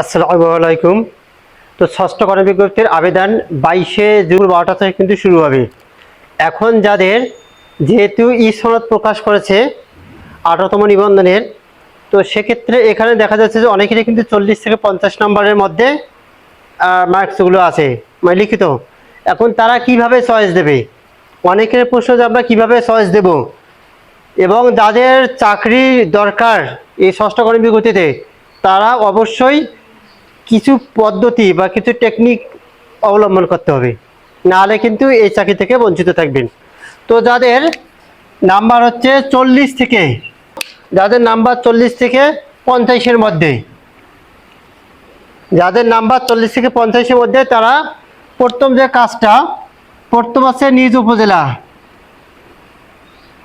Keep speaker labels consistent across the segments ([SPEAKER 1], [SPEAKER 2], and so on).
[SPEAKER 1] আসসালামু আলাইকুম। তো ষষ্ঠ কর্ম বিজ্ঞপ্তির আবেদন বাইশে জুন বারোটা থেকে কিন্তু শুরু হবে। এখন যাদের যেহেতু ই সনদ প্রকাশ করেছে আঠারোতম নিবন্ধনের, তো সেক্ষেত্রে এখানে দেখা যাচ্ছে যে অনেকেরই কিন্তু চল্লিশ থেকে পঞ্চাশ নম্বরের মধ্যে মার্কসগুলো আছে মানে লিখিত। এখন তারা কীভাবে চয়েস দেবে? অনেকের প্রশ্ন যে আমরা কীভাবে চয়েস দেব? এবং যাদের চাকরি দরকার এই ষষ্ঠ কর্ম বিজ্ঞপ্তিতে তারা অবশ্যই কিছু পদ্ধতি বা কিছু টেকনিক অবলম্বন করতে হবে। নাহলে কিন্তু এই চাকরি থেকে বঞ্চিত থাকবেন। তো যাদের নাম্বার হচ্ছে চল্লিশ থেকে, যাদের নাম্বার চল্লিশ থেকে পঞ্চাশের মধ্যে, যাদের নাম্বার চল্লিশ থেকে পঞ্চাশের মধ্যে তারা প্রথম যে কাজটা, প্রথম আছে নিজ উপজেলা।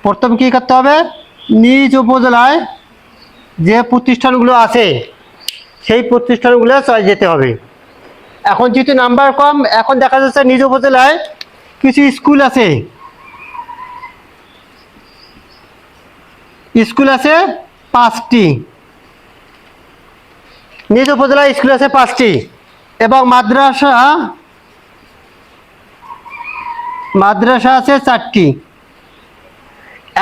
[SPEAKER 1] প্রথম কী করতে হবে? নিজ উপজেলায় যে প্রতিষ্ঠানগুলো আছে সেই প্রতিষ্ঠানগুলো চলে যেতে হবে। এখন যেহেতু নাম্বার কম, এখন দেখা যাচ্ছে নিজ উপজেলায় কিছু স্কুল আছে। স্কুল আছে পাঁচটি। নিজ উপজেলায় স্কুল আছে পাঁচটি এবং মাদ্রাসা মাদ্রাসা আছে চারটি।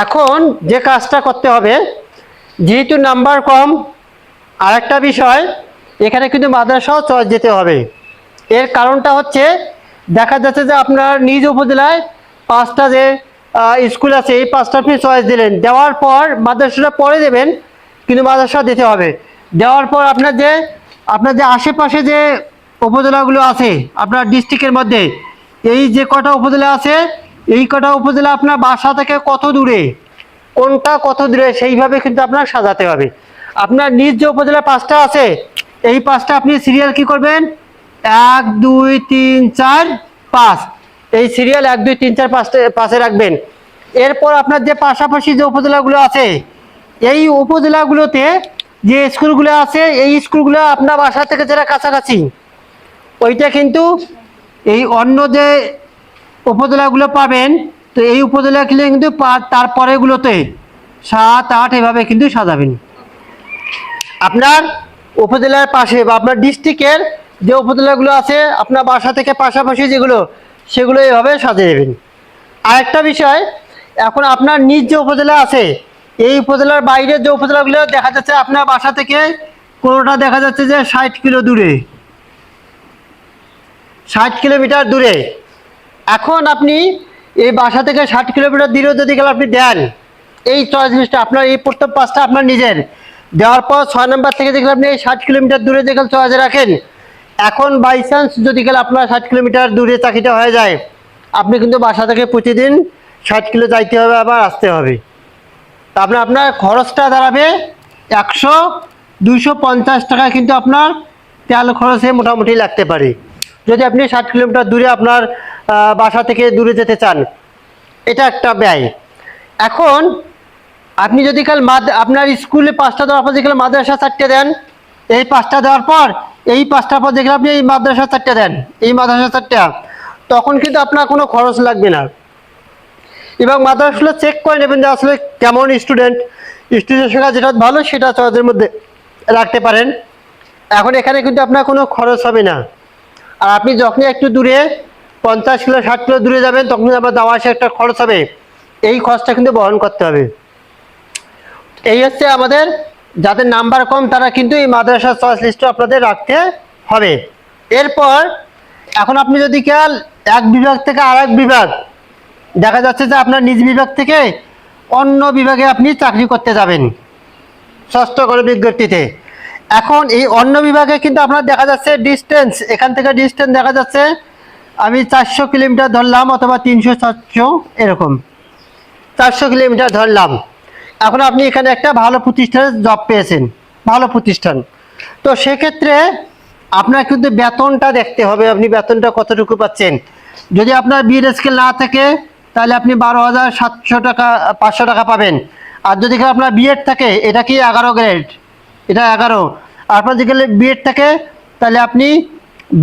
[SPEAKER 1] এখন যে কাজটা করতে হবে, যেহেতু নাম্বার কম আরেকটা বিষয়, এখানে কিন্তু মাদ্রাসাও চয়েস যেতে হবে। এর কারণটা হচ্ছে, দেখা যাচ্ছে যে আপনার নিজ উপজেলায় পাঁচটা যে স্কুল আছে, এই পাঁচটা আপনি চয়েস দিলেন। দেওয়ার পর মাদ্রাসাটা পরে দেবেন, কিন্তু মাদ্রাসা দিতে হবে। দেওয়ার পর আপনার যে আপনার যে আশেপাশে যে উপজেলাগুলো আছে, আপনার ডিস্ট্রিক্টের মধ্যে, এই যে কটা উপজেলা আছে, এই কটা উপজেলা আপনার বাসা থেকে কত দূরে, কোনটা কত দূরে, সেইভাবে কিন্তু আপনার সাজাতে হবে। আপনার নিজ যে উপজেলা পাঁচটা আছে, এই পাঁচটা আপনি সিরিয়াল কি করবেন? এক, দুই, তিন, চার, পাঁচ। এই সিরিয়াল এক, দুই, তিন, চার, পাঁচটা পাশে রাখবেন। এরপর আপনার যে পাশাপাশি যে উপজেলাগুলো আছে, এই উপজেলাগুলোতে যে স্কুলগুলো আছে, এই স্কুলগুলো আপনার বাসা থেকে যারা কাছাকাছি, ওইটা কিন্তু এই অন্য যে উপজেলাগুলো পাবেন, তো এই উপজেলাগুলো কিন্তু তারপরেগুলোতে সাত, আট এভাবে কিন্তু সাজাবেন। আপনার উপজেলার পাশে বা আপনার ডিস্ট্রিক্টের যে উপজেলাগুলো আছে, আপনার বাসা থেকে পাশাপাশি যেগুলো, সেগুলো এভাবে সাজিয়ে দেবেন আরেকটা বিষয়, এখন আপনার নিজ যে উপজেলা আছে, এই উপজেলার বাইরের যে উপজেলাগুলো, দেখা যাচ্ছে আপনার বাসা থেকে কোনোটা দেখা যাচ্ছে যে ষাট কিলো দূরে। ষাট কিলোমিটার দূরে। এখন আপনি এই বাসা থেকে ষাট কিলোমিটার দূরে যদি গেলে আপনি দেন, এই চয়েস জিনিসটা আপনার, এই প্রথম পাঁচটা আপনার নিজের। দেওয়ার পর ছয় নম্বর থেকে দেখলে আপনি ষাট কিলোমিটার দূরে যেখানে চয়েসে রাখেন। এখন বাই চান্স যদি গেলে আপনার ষাট কিলোমিটার দূরে চাকরিটা হয়ে যায়, আপনি কিন্তু বাসা থেকে প্রতিদিন ষাট কিলো যাইতে হবে, আবার আসতে হবে। তা আপনার আপনার খরচটা দাঁড়াবে একশো দুইশো পঞ্চাশ টাকা কিন্তু আপনার তেল খরচে মোটামুটি লাগতে পারে। যদি আপনি ষাট কিলোমিটার দূরে আপনার বাসা থেকে দূরে যেতে চান, এটা একটা ব্যয়। এখন আপনি যদি কাল আপনার স্কুলে পাঁচটা দেওয়ার পর যেগুলো মাদ্রাসা চারটে দেন, এই পাঁচটা দেওয়ার পর, এই পাঁচটার পর দেখলে আপনি এই মাদ্রাসা চারটে দেন, এই মাদ্রাসা চারটা তখন কিন্তু আপনার কোনো খরচ লাগবে না। এবং মাদ্রাসাগুলো চেক করে নেবেন যে আসলে কেমন স্টুডেন্ট স্টুডেন্ট সংখ্যা যেটা ভালো, সেটা তাদের মধ্যে রাখতে পারেন। এখন এখানে কিন্তু আপনার কোনো খরচ হবে না। আর আপনি যখনই একটু দূরে, পঞ্চাশ কিলো, ষাট কিলো দূরে যাবেন তখন আবার যাওয়া আসে একটা খরচ হবে। এই খরচটা কিন্তু বহন করতে হবে। এই হচ্ছে আমাদের, যাদের নাম্বার কম, তারা কিন্তু এই মাদ্রাসা চয়েস লিস্টটা আপনাদের রাখতে হবে। এরপর, এখন আপনি যদি খেয়াল, এক বিভাগ থেকে আর এক বিভাগ, দেখা যাচ্ছে যে আপনার নিজ বিভাগ থেকে অন্য বিভাগে আপনি চাকরি করতে যাবেন, ষষ্ঠ করে বিজ্ঞপ্তিতে। এখন এই অন্য বিভাগে কিন্তু আপনার দেখা যাচ্ছে ডিস্টেন্স এখান থেকে ডিস্টেন্স দেখা যাচ্ছে, আমি চারশো কিলোমিটার ধরলাম অথবা তিনশো চারশো এরকম। চারশো কিলোমিটার ধরলাম। এখন আপনি এখানে একটা ভালো প্রতিষ্ঠানে জব পেয়েছেন, ভালো প্রতিষ্ঠান। তো সেক্ষেত্রে আপনার কিন্তু বেতনটা দেখতে হবে, আপনি বেতনটা কতটুকু পাচ্ছেন। যদি আপনার বিএড স্কেল না থাকে, তাহলে আপনি বারো হাজার সাতশো টাকা, পাঁচশো টাকা পাবেন। আর যদি আপনার বিএড থাকে, এটা কি এগারো গ্রেড এটা এগারো। আপনার যেখানে বিএড থাকে, তাহলে আপনি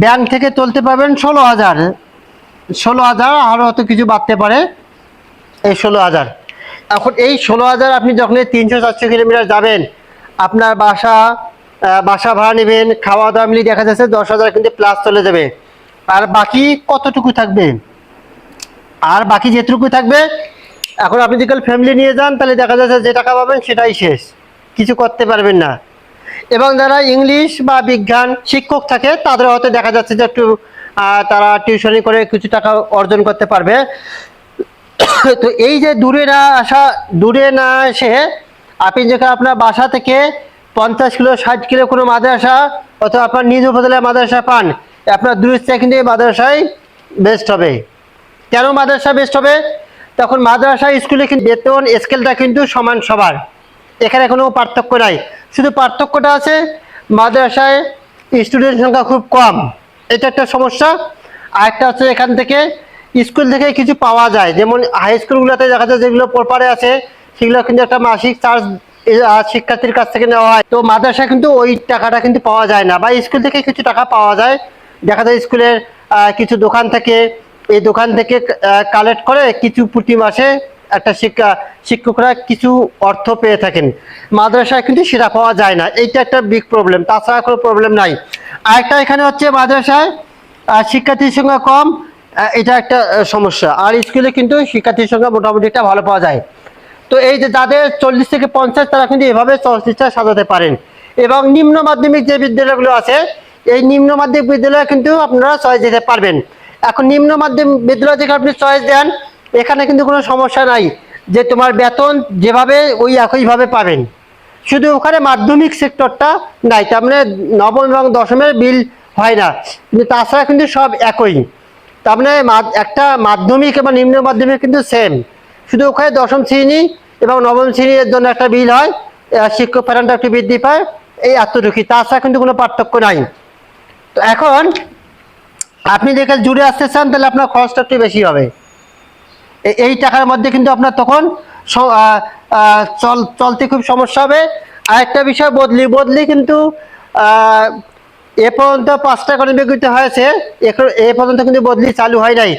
[SPEAKER 1] ব্যাংক থেকে তুলতে পারবেন ষোলো হাজার। ষোলো হাজার আরও হয়তো কিছু বাড়তে পারে এই ষোলো হাজার। এখন এই ষোলো হাজার আপনি যখন তিনশো চারশো কিলোমিটার যাবেন, আপনার বাসা বাসা ভাড়া নেবেন খাওয়া দাওয়া মিলিয়ে দেখা যাচ্ছে দশ হাজার কিন্তু প্লাস চলে যাবে। আর বাকি কতটুকু থাকবে? আর বাকি যেটুকু থাকবে, এখন আপনি যদি ফ্যামিলি নিয়ে যান, তাহলে দেখা যাচ্ছে যে টাকা পাবেন সেটাই শেষ। কিছু করতে পারবেন না। এবং যারা ইংলিশ বা বিজ্ঞান শিক্ষক থাকে, তাদের হয়তো দেখা যাচ্ছে যে একটু তারা টিউশনি করে কিছু টাকা অর্জন করতে পারবে। তো এই যে দূরে না আসা, দূরে না এসে আপনি যেখানে আপনার বাসা থেকে পঞ্চাশ কিলো, ষাট কিলো কোনো মাদ্রাসা অথবা আপনার নিজ উপজেলায় মাদ্রাসা পান, আপনার দূরের কিন্তু মাদ্রাসায় বেস্ট হবে। কেন মাদ্রাসা বেস্ট হবে? তখন মাদ্রাসা স্কুলে কিন্তু বেতন স্কেলটা কিন্তু সমান সবার। এখানে কোনো পার্থক্য নাই। শুধু পার্থক্যটা আছে, মাদ্রাসায় স্টুডেন্ট সংখ্যা খুব কম। এটা একটা সমস্যা। আর একটা হচ্ছে এখান থেকে স্কুল থেকে কিছু পাওয়া যায়। যেমন হাই স্কুলগুলোতে দেখা যায় যেগুলো প্রপারে আছে, সেগুলো কিন্তু একটা মাসিক চার্জ শিক্ষার্থীর কাছ থেকে নেওয়া হয়। তো মাদ্রাসায় কিন্তু ওই টাকাটা কিন্তু পাওয়া যায় না বা স্কুল থেকে কিছু টাকা পাওয়া যায়। দেখা যায় স্কুলের কিছু দোকান থেকে, এই দোকান থেকে কালেক্ট করে কিছু প্রতি মাসে একটা শিক্ষা, শিক্ষকরা কিছু অর্থ পেয়ে থাকেন। মাদ্রাসায় কিন্তু সেটা পাওয়া যায় না। এইটা একটা বিগ প্রবলেম তাছাড়া কোনো প্রবলেম নাই। আরেকটা এখানে হচ্ছে মাদ্রাসায় শিক্ষার্থীর সংখ্যা কম এটা একটা সমস্যা। আর স্কুলে কিন্তু শিক্ষার্থীর সংখ্যা মোটামুটি একটা ভালো পাওয়া যায়। তো এই যে যাদের চল্লিশ থেকে পঞ্চাশ, তারা কিন্তু এভাবে চলচ্চিত্র সাজাতে পারেন। এবং নিম্ন মাধ্যমিক যে বিদ্যালয়গুলো আছে, এই নিম্ন মাধ্যমিক বিদ্যালয়ে কিন্তু আপনারা চয়েস দিতে পারবেন। এখন নিম্ন মাধ্যমিক বিদ্যালয় থেকে আপনি চয়েস দেন, এখানে কিন্তু কোনো সমস্যা নাই যে তোমার বেতন যেভাবে ওই একইভাবে পাবেন। শুধু ওখানে মাধ্যমিক সেক্টরটা নাই, তার মানে নবম এবং দশমের বিল হয় না। কিন্তু তাছাড়া কিন্তু সব একই। তার মানে একটা মাধ্যমিক এবং নিম্ন মাধ্যমিক কিন্তু সেম শুধু ওখানে দশম শ্রেণি এবং নবম শ্রেণির জন্য একটা বিল হয় শিক্ষক প্যাটার্নটা একটু বৃদ্ধি পায়, এই এতটুকুই তাছাড়া কিন্তু কোনো পার্থক্য নাই। তো এখন আপনি দেখে জুড়ে আসতে চান, তাহলে আপনার খরচটা একটু বেশি হবে। এই টাকার মধ্যে কিন্তু আপনার তখন চল, চলতে খুব সমস্যা হবে। আরেকটা বিষয়, বদলি বদলি কিন্তু এ পর্যন্ত পাঁচটা করে বিকৃতি হয়েছে। এখন এ পর্যন্ত কিন্তু বদলি চালু হয় নাই।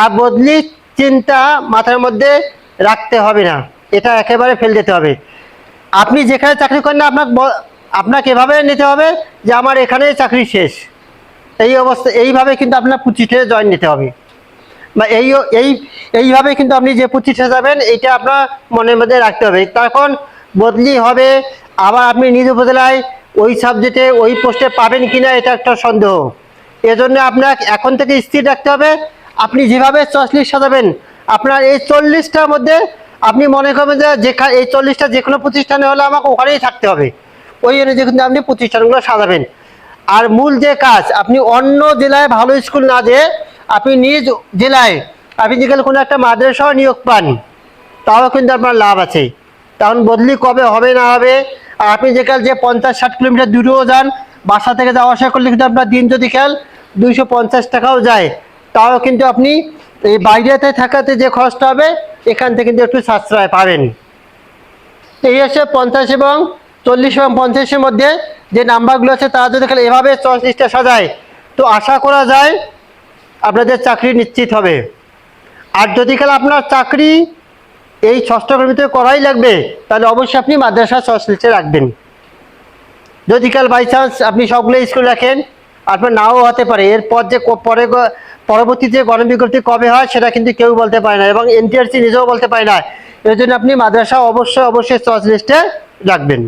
[SPEAKER 1] আর বদলি চিন্তা মাথার মধ্যে রাখতে হবে না। এটা একেবারে ফেল দিতে হবে। আপনি যেখানে চাকরি করেন না, আপনাকে আপনাকে এভাবে নিতে হবে যে আমার এখানেই চাকরি শেষ। এই অবস্থা, এইভাবে কিন্তু আপনার প্রতিষ্ঠানে জয়েন নিতে হবে। বা এই এই, এইভাবে কিন্তু আপনি যে প্রতিষ্ঠানে যাবেন, এইটা আপনার মনের মধ্যে রাখতে হবে। তখন বদলি হবে। আবার আপনি নিজ উপজেলায় ওই সাবজেক্টে ওই পোস্টে পাবেন কিনা এটা একটা সন্দেহ। এজন্য আপনার এখন থেকে স্থির রাখতে হবে। আপনি যেভাবে চল্লিশ সাজাবেন, আপনার এই চল্লিশটার মধ্যে আপনি মনে করবেন যে যেখানে এই চল্লিশটা যে কোনো প্রতিষ্ঠানে হলে আমাকে ওখানেই থাকতে হবে। ওই অনুযায়ী কিন্তু আপনি প্রতিষ্ঠানগুলো সাজাবেন। আর মূল যে কাজ, আপনি অন্য জেলায় ভালো স্কুল না যেয়ে আপনি নিজ জেলায় আপনি যেখানে কোনো একটা মাদ্রাসা নিয়োগ পান, তাও কিন্তু আপনার লাভ আছে। তখন বদলি কবে হবে না হবে আর আপনি যেখানে যে পঞ্চাশ ষাট কিলোমিটার দূরেও যান, বাসা থেকে যাওয়া আসা করলে কিন্তু আপনার দিন যদি খেয়াল দুইশো পঞ্চাশ টাকাও যায়। তাও কিন্তু আপনি এই বাইরেতে থাকাতে যে খরচটা হবে, এখান থেকে কিন্তু একটু সাশ্রয় পাবেন। এই হচ্ছে পঞ্চাশ এবং চল্লিশ এবং পঞ্চাশের মধ্যে যে নাম্বারগুলো আছে, তারা যদি খালি এভাবে চল্লিশটা সাজায়, তো আশা করা যায় আপনাদের চাকরি নিশ্চিত হবে। আর যদি খালি আপনার চাকরি এই ষষ্ঠকের ভিতরে করাই লাগবে, তাহলে অবশ্যই আপনি মাদ্রাসা সংশ্লিষ্টে রাখবেন। যদি কাল বাই চান্স আপনি সবগুলো স্কুল রাখেন, আপনার নাও হতে পারে। এরপর যে পরে পরবর্তী যে গণবিজ্ঞপ্তি কবে হয়, সেটা কিন্তু কেউ বলতে পারে না এবং এনটিআরসি নিজেও বলতে পারে না। এর জন্য আপনি মাদ্রাসা অবশ্যই অবশ্যই চয়েস লিস্টে রাখবেন।